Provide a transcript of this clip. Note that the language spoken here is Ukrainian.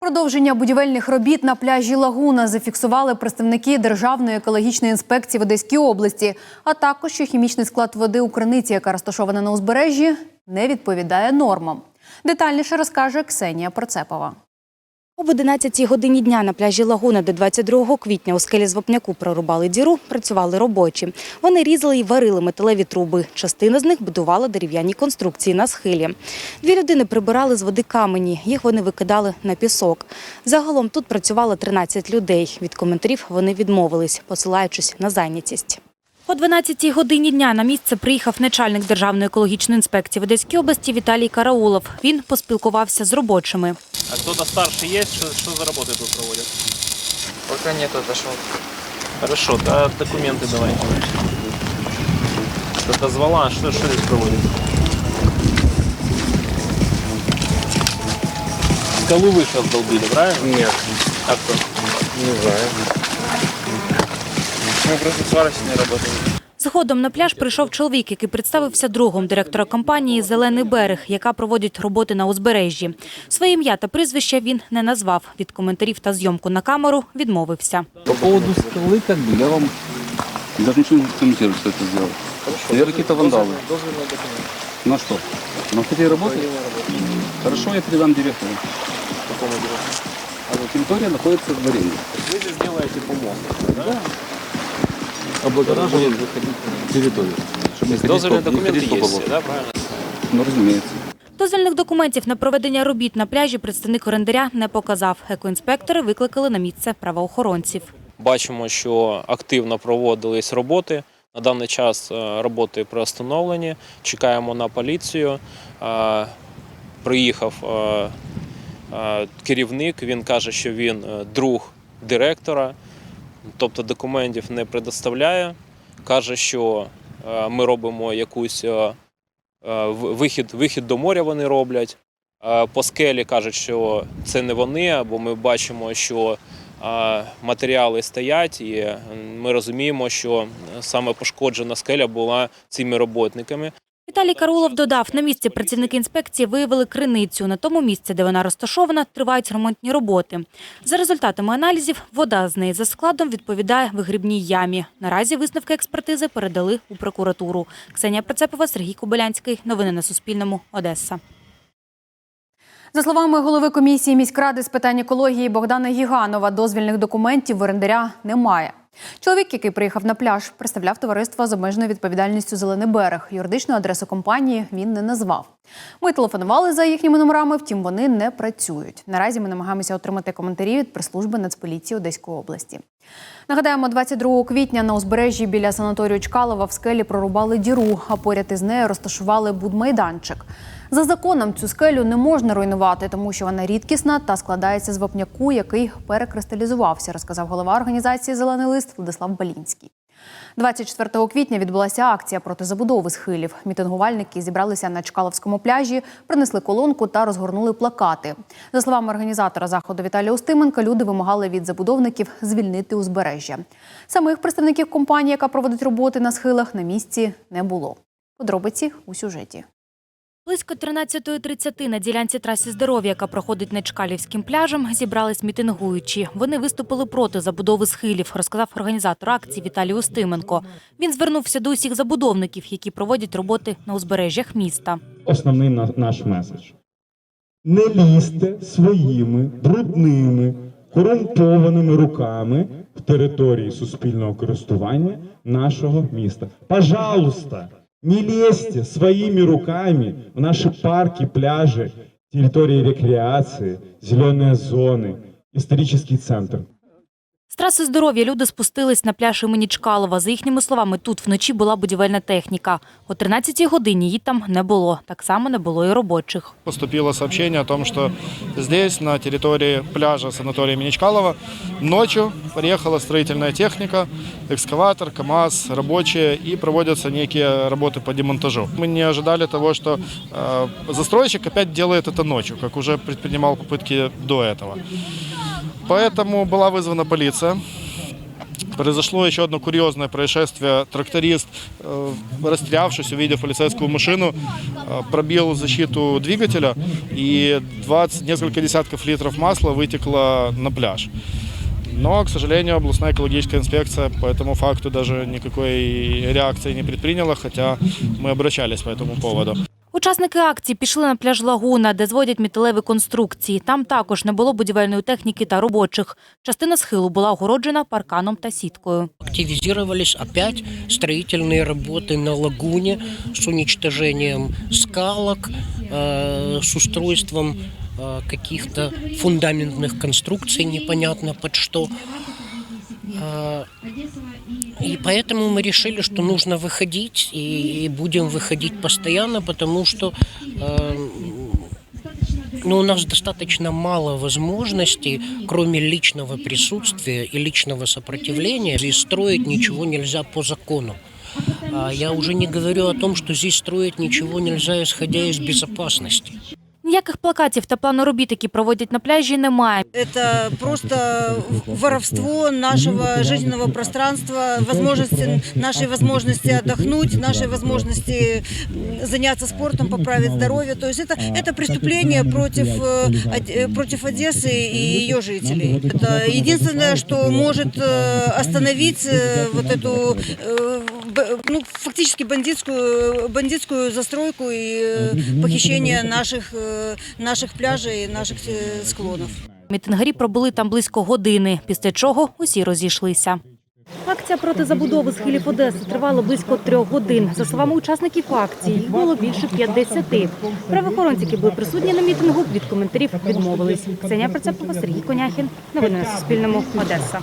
Продовження будівельних робіт на пляжі Лагуна зафіксували представники Державної екологічної інспекції в Одеській області, а також що хімічний склад води у криниці, яка розташована на узбережжі, не відповідає нормам. Детальніше розкаже Ксенія Процепова. Об 11 годині дня на пляжі Лагуна, де 22 квітня у скелі з вапняку прорубали діру, працювали робочі. Вони різали і варили металеві труби. Частина з них будувала дерев'яні конструкції на схилі. Дві людини прибирали з води камені. Їх вони викидали на пісок. Загалом тут працювало 13 людей. Від коментарів вони відмовились, посилаючись на зайнятість. О 12 годині дня на місце приїхав начальник Державної екологічної інспекції в Одеській області Віталій Караулов. Він поспілкувався з робочими. А кто-то старший есть? Что, что за работы тут проводят? Пока нет, отошел. Хорошо, да, документы давайте. Что дозвала, что, что здесь проводят? Скалу вы сейчас долбили, правильно? Нет, А кто? не знаю. Мы просто сварочные работали. Згодом на пляж прийшов чоловік, який представився другом директора компанії Зелений берег, яка проводить роботи на узбережжі. Своє ім'я та прізвище він не назвав. Від коментарів та зйомку на камеру відмовився. По поводу скалы, как бы, я вам даже ничего не комментирую, что это сделал. Я какие-то вандалы. На что? На хотели работать? Хорошо, я передам директору. А территория находится в аренде. Вы здесь делаете помог. Облагораживают территорию. Чтобы не ходить Дозвольные по- не документы ходить по есть, болоту. да, правильно? Ну, разумеется. Дозвільних документів на проведення робіт на пляжі представник орендаря не показав. Екоінспектори викликали на місце правоохоронців. Бачимо, що активно проводились роботи. На даний час е, роботи приостановлені. Чекаємо на поліцію. Е, Приїхав е, е, керівник. Він каже, що він е, друг директора, тобто документів не предоставляє. Каже, що е, ми робимо якусь е, е, вихід, вихід до моря. Вони роблять. По скелі кажуть, що це не вони, бо ми бачимо, що матеріали стоять, і ми розуміємо, що саме пошкоджена скеля була цими роботниками. Віталій Карулов додав, на місці працівники інспекції виявили криницю. На тому місці, де вона розташована, тривають ремонтні роботи. За результатами аналізів, вода з неї за складом відповідає вигрібній ямі. Наразі висновки експертизи передали у прокуратуру. Ксенія Процепова, Сергій Кобилянський. Новини на Суспільному. Одеса. За словами голови комісії міськради з питань екології Богдана Гіганова, дозвільних документів в орендаря немає. Чоловік, який приїхав на пляж, представляв товариство з обмеженою відповідальністю Зелений берег. Юридичну адресу компанії він не назвав. Ми телефонували за їхніми номерами, втім вони не працюють. Наразі ми намагаємося отримати коментарі від прес-служби Нацполіції Одеської області. Нагадаємо, 22 квітня на узбережжі біля санаторію Чкалова в скелі прорубали діру, а поряд із нею розташували будмайданчик. За законом цю скелю не можна руйнувати, тому що вона рідкісна та складається з вапняку, який перекристалізувався, розказав голова організації Зелений лист Владислав Балінський. 24 квітня відбулася акція проти забудови схилів. Мітингувальники зібралися на Чкаловському пляжі, принесли колонку та розгорнули плакати. За словами організатора заходу Віталія Устименка, люди вимагали від забудовників звільнити узбережжя. Самих представників компанії, яка проводить роботи на схилах, на місці не було. Подробиці у сюжеті. Близько 13.30 на ділянці траси здоров'я, яка проходить над Чкалівським пляжем, зібрались мітингуючі. Вони виступили проти забудови схилів, розказав організатор акції Віталій Устименко. Він звернувся до усіх забудовників, які проводять роботи на узбережжях міста. Основний на- наш меседж. Не лізьте своїми брудними, корумпованими руками в території суспільного користування нашого міста. Пожалуйста, не лезьте своими руками в наши парки, пляжи, территории рекреации, зеленые зоны, исторический центр. З траси здоров'я люди спустились на пляж імені Чкалова. За їхніми словами, тут вночі була будівельна техніка. О 13-й годині її там не було. Так само не було і робочих. Поступило сообщение о том, что здесь, на территории пляжа санатория имени Чкалова, ночью приехала строительная техника, экскаватор, КАМАЗ, рабочие, и проводятся некие работы по демонтажу. Мы не ожидали того, что э, застройщик опять делает это ночью, как уже предпринимал попытки до этого. Поэтому была вызвана полиция. Произошло еще одно курьезное происшествие. Тракторист, э, растерявшись, увидев полицейскую машину, э, пробил защиту двигателя и 20, несколько десятков литров масла вытекло на пляж. Но, к сожалению, областная экологическая инспекция по этому факту даже никакой реакции не предприняла, хотя мы обращались по этому поводу. Учасники акції пішли на пляж Лагуна, де зводять металеві конструкції. Там також не було будівельної техніки та робочих. Частина схилу була огороджена парканом та сіткою. активизировались опять строительные работы на лагуне с уничтожением скалок, э, с устройством э, каких-то фундаментных конструкций, непонятно под что. Э, И поэтому мы решили, что нужно выходить, и и будем выходить постоянно, потому что э, но у нас достаточно мало возможностей, кроме личного присутствия и личного сопротивления. Здесь строить ничего нельзя по закону. А я уже не говорю о том, что здесь строить ничего нельзя, исходя из безопасности. Ніяких плакатів та плану робіт, які проводять на пляжі, немає. Это просто воровство нашего жизненного пространства, возможности, нашей возможности отдохнуть, нашей возможности м, заняться спортом, поправить здоровье. То есть это, это преступление против, э, Од- э, против Одессы и ее жителей. Это единственное, что может э, остановить э, вот эту э, б- ну, фактически бандитскую, бандитскую застройку и э, похищение наших, э, наших пляжей, наших э, склонов. Мітингарі пробули там близько години, після чого усі розійшлися. Акція проти забудови схилів Одеси тривала близько трьох годин. За словами учасників акції, їх було більше 50. Правоохоронці, які були присутні на мітингу, від коментарів відмовились. Ксенія Процепова, Сергій Коняхін. Новини на Суспільному. Одеса.